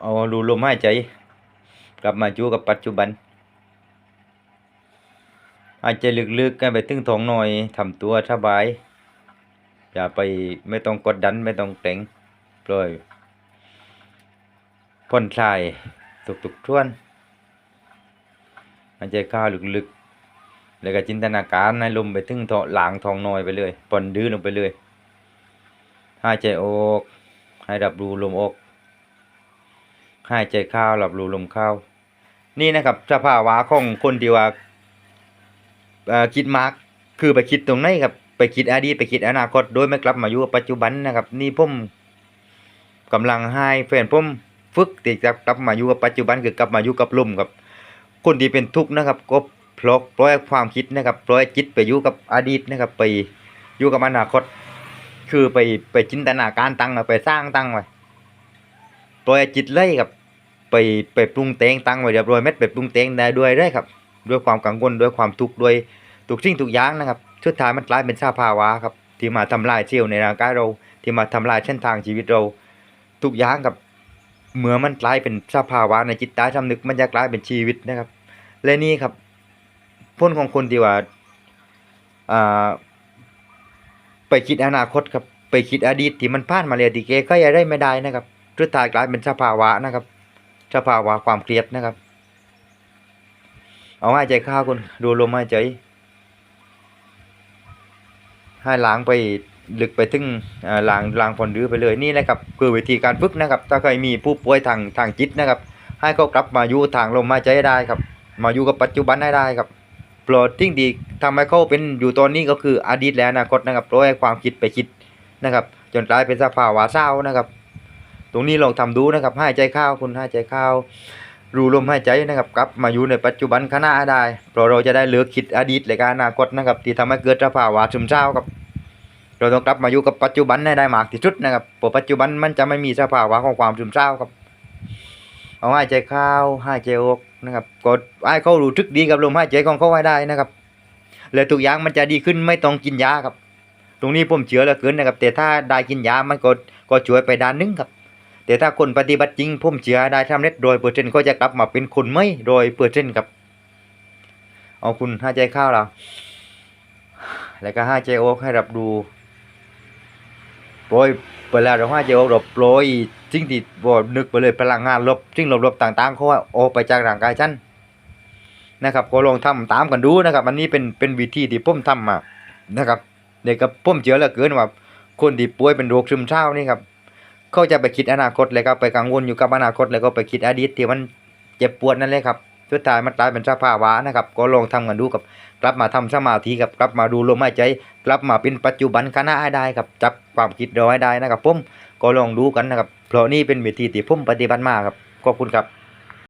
เอาดูลมหายใจ กลับมาอยู่กับปัจจุบันหายใจลึกๆกันไปถึงท้องหน่อยทำตัวสบาย อย่าไปไม่ต้องกดดันไม่ต้องเกร็งปล่อยผ่อนคลายทุกๆท่วนหายใจเข้าลึกๆ แล้วก็จินตนาการในลมไปถึงท้องหลังท้องน้อยไปเลยผ่อนดื้อลงไปเลยหายใจออก ให้รับรู้ลมออก หายใจเข้ารับรู้ลมเข้า นี่นะครับสภาวะของคนที่ว่าคิดมากคือไปคิดตรงไหนครับไปคิดอดีตไปคิดอนาคตโดยไม่กลับมาอยู่กับปัจจุบันนะครับ นี่ผมกำลังให้แฟนผมฝึกที่จะกลับมาอยู่กับปัจจุบันคือกลับมาอยู่กับลมครับ คนที่เป็นทุกข์นะครับ ก็ปลอกปล่อยความคิดนะครับปล่อยจิตไปอยู่กับอดีตนะครับ ไปอยู่กับอนาคต คือไปไปจินตนาการตั้งไปสร้างตั้งไว้ ปล่อยจิตเลยครับไปไปปรุงแต่งตั้งไว้เรียบร้อยเม็ดไปปรุงแต่งได้ด้วยเลยครับ ด้วยความกังวลด้วยความทุกข์ด้วยทุกสิ่งทุกอย่างนะครับสุดท้ายมันกลายเป็นสภาวะครับที่มาทำลายเซลล์ในร่างกายเรา ที่มาทำลายเส้นทางชีวิตเรา ทุกอย่างครับเมื่อมันกลายเป็นสภาวะในจิตใต้สำนึกมันจะกลายเป็นชีวิตนะครับ และนี่ครับผลของคนที่ว่าไปคิดอนาคตครับไปคิดอดีตที่มันผ่านมาแล้วที่แกก็ยังได้ไม่ได้นะครับ สุดท้ายกลายเป็นสภาวะนะครับ สภาวะความเครียดนะครับ เอาหายใจเข้าคุณดูลมหายใจให้ล้างไปลึกไปถึงเอ่อล้างหล้างผ่อนดื้อไปเลยนี่แหละครับคือวิธีการฝึกนะครับ ถ้าใครมีผู้ป่วยทางทางจิตนะครับ ให้เขากลับมาอยู่ทางลมหายใจได้ครับ มาอยู่กับปัจจุบันให้ได้ครับปรดทิ้งดีทำให้เขาเป็นอยู่ตอนนี้ก็คืออดีตและอนาคตนะครับปล่อยให้ความคิดไปคิดนะครับ จนกลายเป็นสภาวะเศร้านะครับ รงนี้ลองทำดูนะครับหายใจเข้าคุณหายใจเข้ารู้ลมหายใจนะครับกลับมาอยู่ในปัจจุบันขณะได้เพราะเราจะได้เลือกคิดอดีตและก็อนาคตนะครับที่ทำให้เกิดสภาวะซึมเศร้าครับ เราต้องกลับมาอยู่กับปัจจุบันให้ได้มากที่สุดนะครับเพราะปัจจุบันมันจะไม่มีสภาวะของความซึมเศร้าครับ เอาหายใจเข้าหายใจออกนะครับกดให้เขารู้ทึกดีกับลมหายใจของเขาให้ได้นะครับและทุกอย่างมันจะดีขึ้นไม่ต้องกินยาครับ ตรงนี้ผมเชื่อเหลือเกินนะครับแต่ถ้าได้กินยามันก็ก็ช่วยไปด้านหนึงครับ แต่ถ้าคนปฏิบัติจริงผมเชื่อได้ทำเร็จโดยเปอร์เซ็นต์ก็จะกลับมาเป็นคนไม่โดยเปอร์เซ็นต์ครับเอาคุณห้าใจข้าวเรา แล้วก็ห้าใจออกให้รับดูโปรยเวลาเราห้าใจออกเราโปรยสิ่งที่บ่นึกไปเลยพลังงานลบสิ่งลบๆต่างๆเขาว่าออกไปจากร่างกายฉันนะครับก็ลองทำตามกันดูนะครับ อันนี้เป็นเป็นวิธีที่ผมทำมานะครับเด็กกับผมเชื่อเหลือเกินว่าคนที่ป่วยเป็นโรคซึมเศร้านี่ครับ เขาจะไปคิดอนาคตเลยครับไปกังวลอยู่กับอนาคตแล้วก็ไปคิดอดีตที่มันเจ็บปวดนั่นเลยครับสุดท้ายมันกลายเป็นสภาวะนะครับก็ลองทำกันดูกับกลับมาทำสมาธิกับกลับมาดูลมหายใจ กลับมาเป็นปัจจุบันขณะให้ได้ครับจับความคิดเราให้ได้นะครับผมก็ลองดูกันนะครับเพราะนี่เป็นวิธีที่ผมปฏิบัติมาครับขอบคุณครับ